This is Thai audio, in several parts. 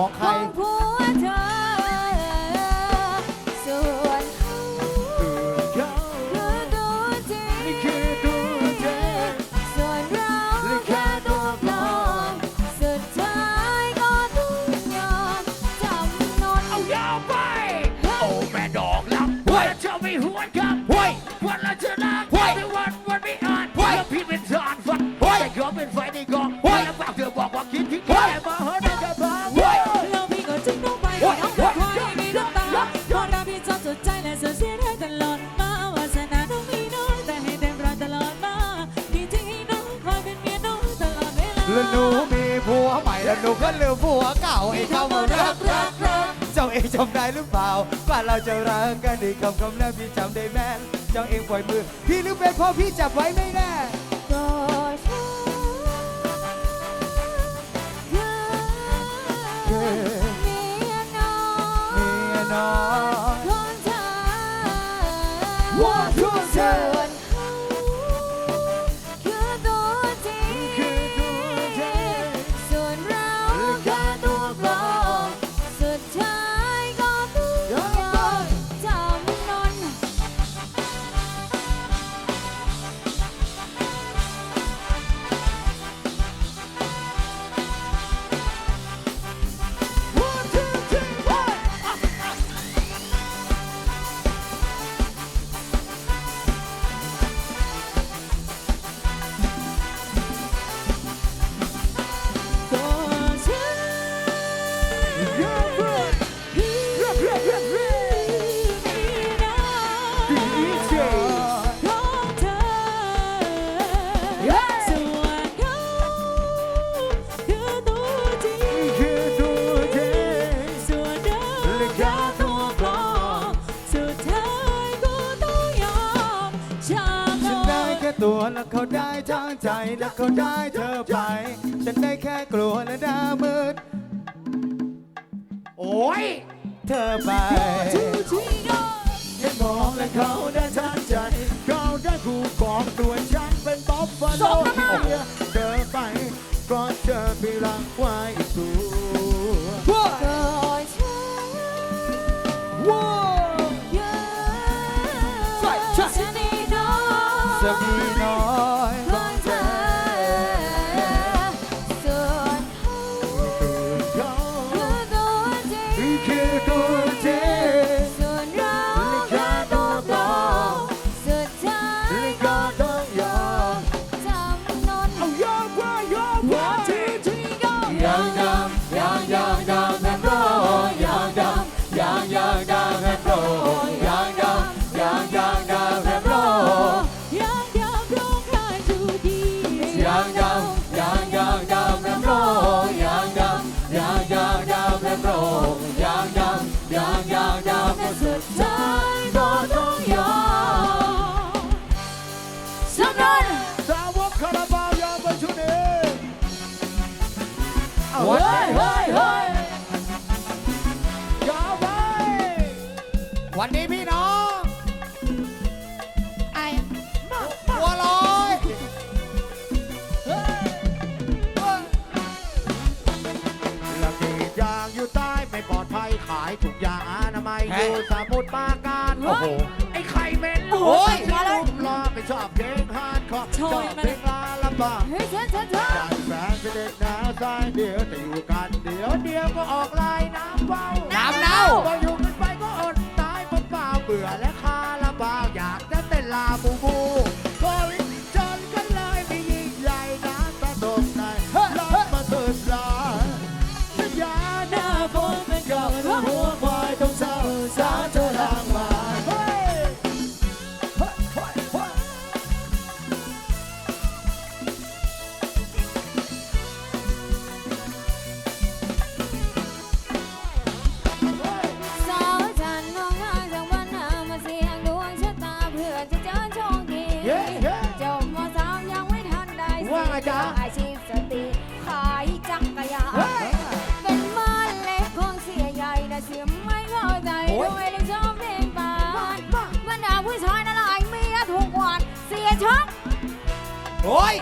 ของใคขรองผัวเธอ ส่วนเขาคือตัวจริงคือตัวเธอส่วนเราแค่ตัวปลอมสุดท้ายก็ต้องยอมจำนน เอายาวไป โอ้แม่ดอกลำเฮ้ยวันเจ้าไม่หวนครับเฮ้ย เพราะเราพี่จำสุดใจและสูญเสียได้ตลอดมาวาสนาต้องมีน้อยแต่ให้เต็มร้อยตลอดมาพี่จึงให้น้องคอยเป็นเมียน้องตลอดเวลาแล้วหนูมีผัวใหม่แล้วหนูก็ลืมผัวเก่าไอ้คำว่ารักรักรักเจ้าเองจำได้หรือเปล่าว่าเราจะรักกันอีกคำคำแล้วพี่จำได้แม่นเจ้าเองปล่อยมือ พี่นึกเป็นเพราะพี่จับไว้ไม่แน่ก็ฉันยังเมียน้องเมีย ทั้งใจแล้วเขาได้เธอไป ฉันได้แค่กลัวและหน้ามืดโอ้ยเธอไปที่โดนแค่มองและเขาได้ทั้งใจเขาได้คู่กองตัวฉันเป็นบ๊อบฟาโลเดินไปก็เจอพี่รักไว้อีกตัว คื เอาเฮ้เฮ้ยยเฮ้เฮ้ยยเฮ้เฮ้ยยยาวไปวันนี้พี่น้องไอ้มาบัวลอยเฮ้ยละกีดยางอยู่ใต้ไม่ปลอดภัยขายถุงยางอนามัยอยู่สมุทรปราการโอ้โหไอ้ไข่เหม็นโอ้ย มาเลยรอไม่ชอบเพลงฮาร์ดคอร์ชอบเพลงลา ลาบาเฮ้ยฉันฉันฉันใจแฟนเป็นเด็กหนาวใจเดียวแต่อยู่กันเดียวเดียวก็ออกลายน้ำเบาน้ำเน่า พออยู่กันไปก็อดตายเปล่าๆเบื่อและ โอ้ย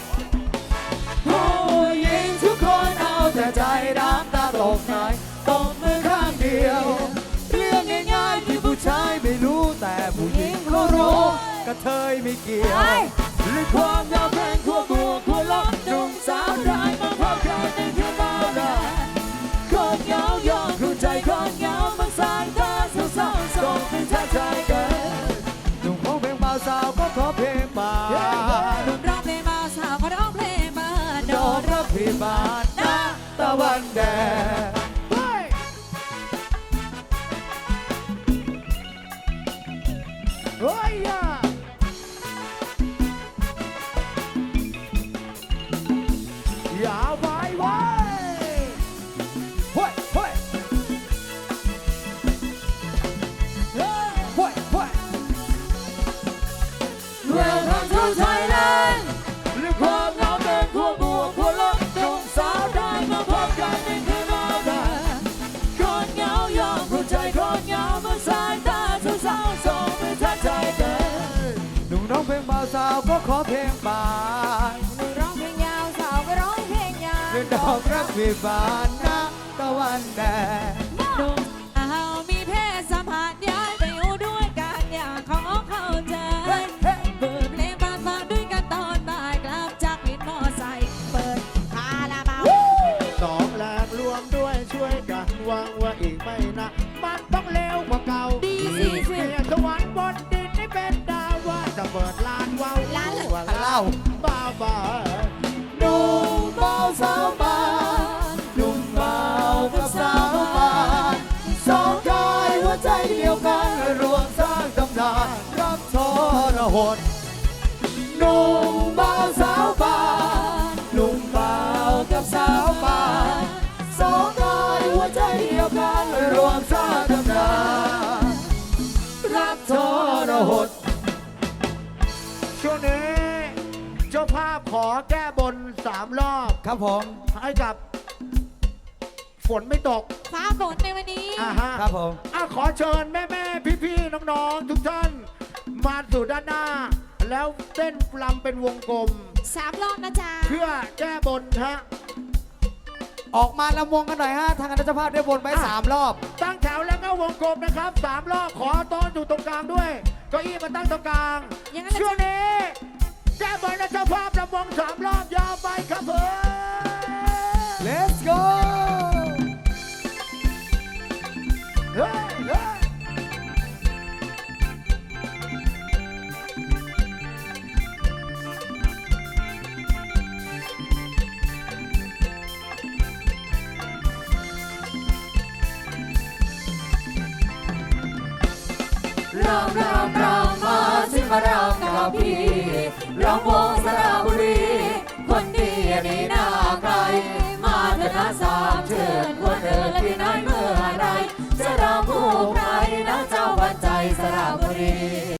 ผู้หญิงทุกคนเอาแต่ใจน้ำตาตกนายตกมือข้างเดียว เรื่องง่ายๆที่ผู้ชายไม่รู้แต่ผู้หญิงเขารู้กระเทยไม่เกี่ยวหรือความยาวแพงขั้วบวกขั้วลอหนุ่มสาวได้มาพบกันในเที่ยวบ้านคนเหงายอ นนรับพิบ หนุ่มน้องเพลงบ่าวสาวก็ขอเพลงบานหนุ่มร้องเพลงยาวสาวก็ร้องเพลงยาวเรื่องดอกรักพิบาลหน้าตะวันแดง หดหนุ่มเบาสาวบานหนุ่มเบากับสาวบานสองกายหัวใจเดียวกันรวมสร้างตำนานรักทรหดช่วงนี้เจ้าภาพขอแก้บนสามรอบ ครับผม ให้กับ ฝนไม่ตก ฟ้าฝนในวันนี้ อ่าฮะครับผม อะขอเชิญแม่แม่พี่พี่ๆน้องๆ ทุกท่าน มาสู่ด้านหน้า แล้วเต้นรำเป็นวงกลม สามรอบนะจ๊ะ เพื่อแก้บนฮะ ออกมาลำวงกันหน่อยฮะ ทางคณะเจ้าภาพได้วนไปอะ สามรอบ ตั้งแถวแล้วก็วงกลมนะครับสามรอบขอโต้นอยู่ตรงกลางด้วยเก้าอี้มาตั้งตรงกลางอย่างนั้นนะช่วงจ๊ะนี้แก้บนนะเจ้าภาพรำวงสามรอบยาวไปครับเพื่อน Let's go เฮ้ย รามรามรามมาสิมารามกาพีรามวงสระบุรีคนดีนี่น่าใครมาเถอะนะสามเชิดควรเดินที่ไหนเมื่อไรจะรำผู้ใครนะเจ้าวัดใจสระบุ